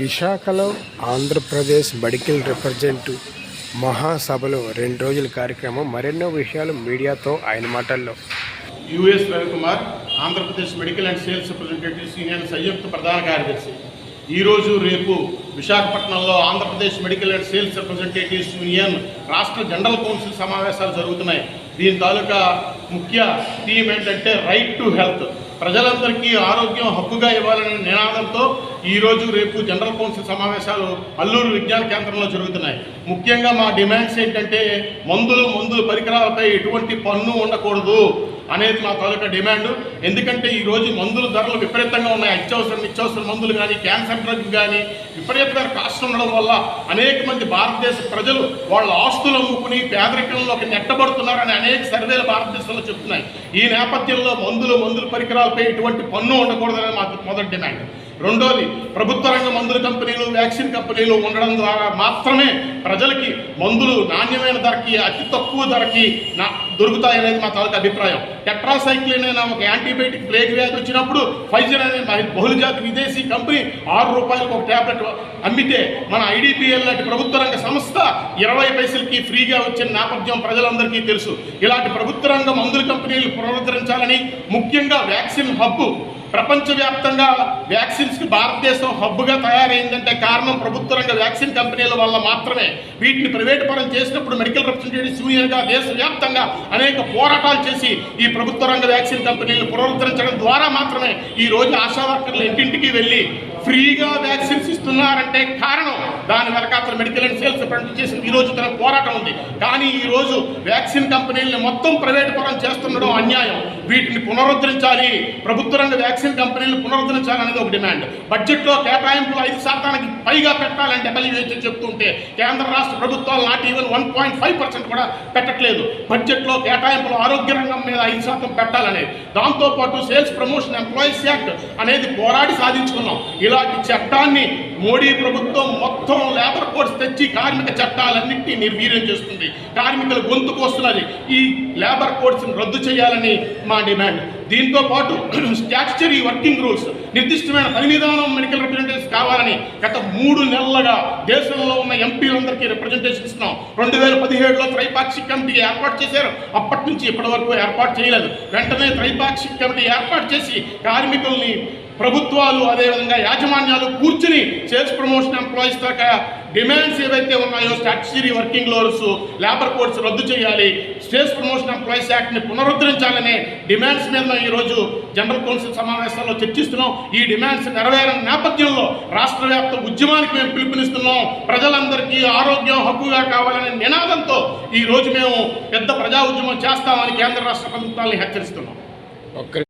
విశాఖలో Andhra Pradesh medical representative మహాసభలో రెండు రోజుల కార్యక్రమం మరెన్నో విషయాలు మీడియాతో ఆయన మాటల్లో. U S Ravikumar Andhra Pradesh medical and sales representative senior సంయుక్త ప్రధాన కార్యదర్శి. ఈరోజు రేపు విశాఖపట్నంలో Andhra Pradesh medical and sales representatives union రాష్ట్ర జనరల్ కౌన్సిల్ సమావేశాలు జరుగుతున్నాయి. దీని తాలూకా ముఖ్య థీమ్ ఏంటంటే రైట్ టు హెల్త్. ప్రజలందరికీ ఆరోగ్యం హక్కుగా ఇవ్వాలనే నినాదంతో ఈరోజు రేపు జనరల్ కౌన్సిల్ సమావేశాలు అల్లూరు విజ్ఞాన కేంద్రంలో జరుగుతున్నాయి. ముఖ్యంగా మా డిమాండ్స్ ఏంటంటే మందులు మందులు పరికరాలపై ఎటువంటి పన్ను ఉండకూడదు అనేది మా తాలూకా డిమాండ్. ఎందుకంటే ఈ రోజు మందుల ధరలు విపరీతంగా ఉన్నాయి. అత్యవసర నిత్యవసర మందులు కానీ క్యాన్సర్ డ్రగ్ కానీ విపరీతంగా కాస్ట్ ఉండడం వల్ల అనేక మంది భారతదేశ ప్రజలు వాళ్ళ ఆస్తులు అమ్ముకుని పేదరికంలోకి నెట్టబడుతున్నారని అనేక సర్వేలు భారతదేశంలో చెప్తున్నాయి. ఈ నేపథ్యంలో మందులు మందుల పరికరాలపై ఎటువంటి పన్ను ఉండకూడదని మా మొదటి డిమాండ్. రెండోది ప్రభుత్వ రంగ మందుల కంపెనీలు వ్యాక్సిన్ కంపెనీలు ఉండడం ద్వారా మాత్రమే ప్రజలకి మందులు నాణ్యమైన ధరకి అతి తక్కువ ధరకి నా దొరుకుతాయనేది మా తాలూకా అభిప్రాయం. టెట్రాసైక్లిన్ అనే ఒక యాంటీబయాటిక్ ప్లేగ్ వ్యాధి వచ్చినప్పుడు ఫైజర్ అనే మహి- బహుళజాతి విదేశీ కంపెనీ ఆరు రూపాయలకు ఒక ట్యాబ్లెట్ అమ్మితే మన ఐడిపిఎల్ లాంటి ప్రభుత్వ రంగ సంస్థ ఇరవై పైసలకి ఫ్రీగా వచ్చిన నేపథ్యం ప్రజలందరికీ తెలుసు. ఇలాంటి ప్రభుత్వ రంగ మందుల కంపెనీలు పునరుద్ధరించాలని ముఖ్యంగా వ్యాక్సిన్ హబ్బు ప్రపంచవ్యాప్తంగా వ్యాక్సిన్స్కి భారతదేశం హబ్గా తయారైందంటే కారణం ప్రభుత్వ రంగ వ్యాక్సిన్ కంపెనీల వల్ల మాత్రమే. వీటిని ప్రైవేట్ పరం చేసినప్పుడు మెడికల్ రిప్రజెంటేటివ్స్ యూనియన్గా దేశవ్యాప్తంగా అనేక పోరాటాలు చేసి ఈ ప్రభుత్వ రంగ వ్యాక్సిన్ కంపెనీలు పునరుద్ధరించడం ద్వారా మాత్రమే ఈ రోజు ఆశా వర్కర్లు ఇంటింటికి వెళ్ళి ఫ్రీగా వ్యాక్సిన్స్ ఇస్తున్నారంటే కారణం. దాని వెనక అతను మెడికల్ అండ్ సేల్స్ రిప్రజెంట్ చేసిన ఈ రోజు తన పోరాటం ఉంది. కానీ ఈ రోజు వ్యాక్సిన్ కంపెనీలను మొత్తం ప్రైవేట్ పరం చేస్తుండడం అన్యాయం. వీటిని పునరుద్ధరించాలి. ప్రభుత్వ రంగ వ్యాక్సిన్ కంపెనీలు పునరుద్ధరించాలనేది ఒక డిమాండ్. బడ్జెట్లో కేటాయింపులు ఐదు శాతానికి పైగా పెట్టాలని డబ్ల్యూహెచ్ఓ చెప్తుంటే కేంద్ర రాష్ట్ర ప్రభుత్వాలు నాటి even one point five percent కూడా పెట్టట్లేదు. బడ్జెట్లో కేటాయింపులు ఆరోగ్య రంగం మీద ఐదు శాతం పెట్టాలనేది దాంతోపాటు సేల్స్ ప్రమోషన్ ఎంప్లాయీస్ యాక్ట్ అనేది పోరాడి సాధించుకున్నాం. ఇలాంటి చట్టాన్ని మోడీ ప్రభుత్వం మొత్తం లేబర్ కోర్స్ తెచ్చి కార్మిక పార్టీ నిర్వీర్యం చేస్తుంది. కార్మికుల గొంతు కోస్తున్నది ఈ లేబర్ కోడ్స్ని రద్దు చేయాలని మా డిమాండ్ దీంతో పాటు స్టాచ్యురీ వర్కింగ్ రూల్స్ నిర్దిష్టమైన పని విధానం మెడికల్ రిప్రజెంటేటివ్స్ కావాలని గత మూడు నెలలుగా దేశంలో ఉన్న ఎంపీలందరికీ రిప్రజెంటేషన్ ఇస్తున్నాం. రెండు వేల పదిహేడులో త్రైపాక్షిక కమిటీ ఏర్పాటు చేశారు. అప్పటి నుంచి ఇప్పటి వరకు ఏర్పాటు చేయలేదు. వెంటనే త్రైపాక్షిక కమిటీ ఏర్పాటు చేసి కార్మికుల్ని ప్రభుత్వాలు అదేవిధంగా యాజమాన్యాలు కూర్చుని సేల్స్ ప్రమోషన్ ఎంప్లాయీస్ దాకా డిమాండ్స్ ఏవైతే ఉన్నాయో statutory working laws labour codes రద్దు చేయాలి సేల్స్ ప్రమోషన్ ఎంప్లాయీస్ యాక్ట్ని పునరుద్ధరించాలనే డిమాండ్స్ మీద మేము ఈరోజు జనరల్ కౌన్సిల్ సమావేశాల్లో చర్చిస్తున్నాం. ఈ డిమాండ్స్ నెరవేరని నేపథ్యంలో రాష్ట్ర వ్యాప్త ఉద్యమానికి మేము పిలుపునిస్తున్నాం. ప్రజలందరికీ ఆరోగ్యం హక్కుగా కావాలనే నినాదంతో ఈ రోజు మేము పెద్ద ప్రజా ఉద్యమం చేస్తామని కేంద్ర రాష్ట్ర ప్రభుత్వాన్ని హెచ్చరిస్తున్నాం.